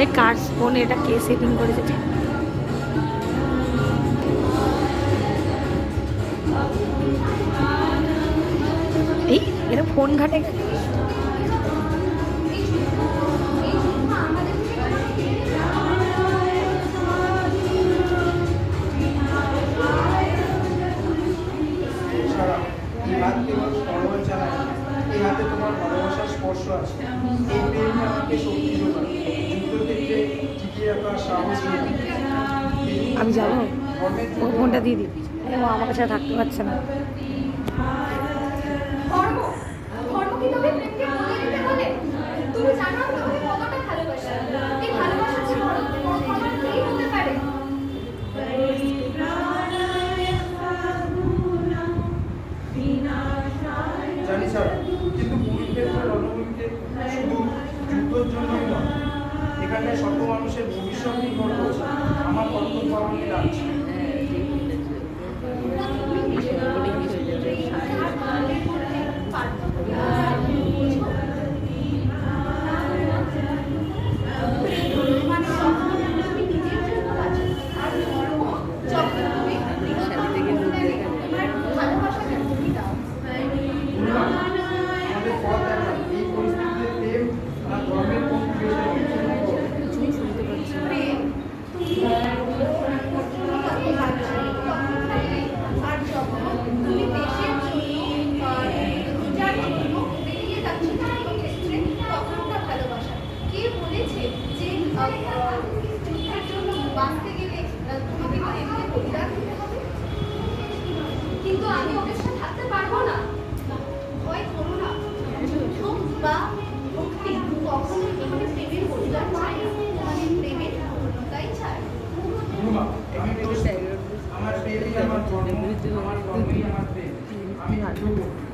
এই কার ফোন এটা কে সেটিং করেছে? এই এরা ফোন ঘাটে এই হাত তরোয়াল চালায় এই হাতে তোমার ভালোবাসার স্পর্শ আছে। এই আমাকে শক্তি যোগায় যুদ্ধক্ষেত্রে টিকিয়ে রাখার সাহস আমি যাব। ফোনটা দিয়ে দিই ও আমার কাছে থাকতে পারছে না। এখানে শত মানুষের ভবিষ্যৎ নির্ভর করছে। আমার কর্তব্য আমাকে ডাকছে মানে যখন কিন্তু আমি ওদের সাথে থাকতে পারব না ভয় করো না যুদ্ধ বা ভক্তি কখনোই এখানে প্রেমের চায় না মানে প্রেমের পূর্ণতাই প্রস্তুত। আমার প্রেমই আমার ধর্ম আমার ধর্মই আমার প্রেম, আমি করব।